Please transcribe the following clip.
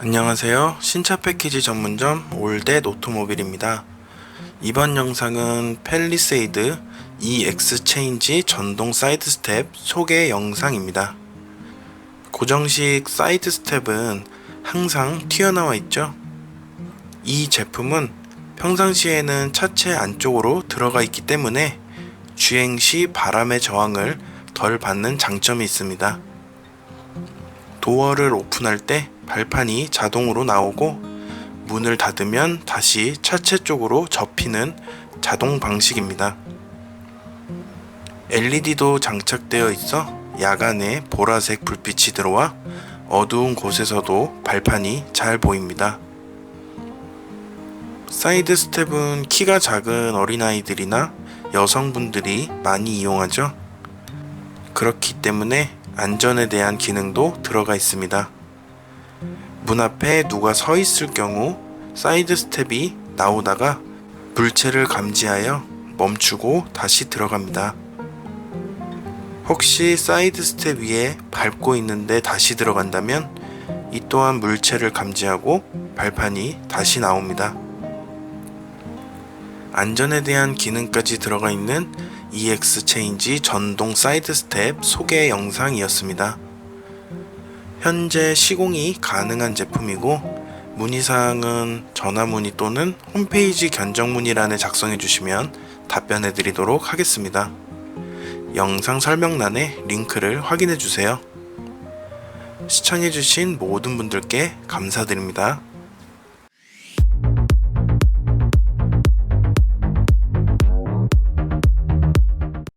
안녕하세요. 신차 패키지 전문점 올댓 오토모빌입니다. 이번 영상은 펠리세이드 EX 체인지 전동 사이드 스텝 소개 영상입니다. 고정식 사이드 스텝은 항상 튀어나와 있죠. 이 제품은 평상시에는 차체 안쪽으로 들어가 있기 때문에 주행 시 바람의 저항을 덜 받는 장점이 있습니다. 도어를 오픈할 때 발판이 자동으로 나오고 문을 닫으면 다시 차체 쪽으로 접히는 자동 방식입니다. LED도 장착되어 있어 야간에 보라색 불빛이 들어와 어두운 곳에서도 발판이 잘 보입니다. 사이드 스텝은 키가 작은 어린아이들이나 여성분들이 많이 이용하죠. 그렇기 때문에 안전에 대한 기능도 들어가 있습니다. 문 앞에 누가 서 있을 경우 사이드 스텝이 나오다가 물체를 감지하여 멈추고 다시 들어갑니다. 혹시 사이드 스텝 위에 밟고 있는데 다시 들어간다면 이 또한 물체를 감지하고 발판이 다시 나옵니다. 안전에 대한 기능까지 들어가 있는 EX 체인지 전동 사이드 스텝 소개 영상이었습니다. 현재 시공이 가능한 제품이고 문의사항은 전화 문의 또는 홈페이지 견적 문의란에 작성해 주시면 답변해 드리도록 하겠습니다. 영상 설명란에 링크를 확인해 주세요. 시청해 주신 모든 분들께 감사드립니다.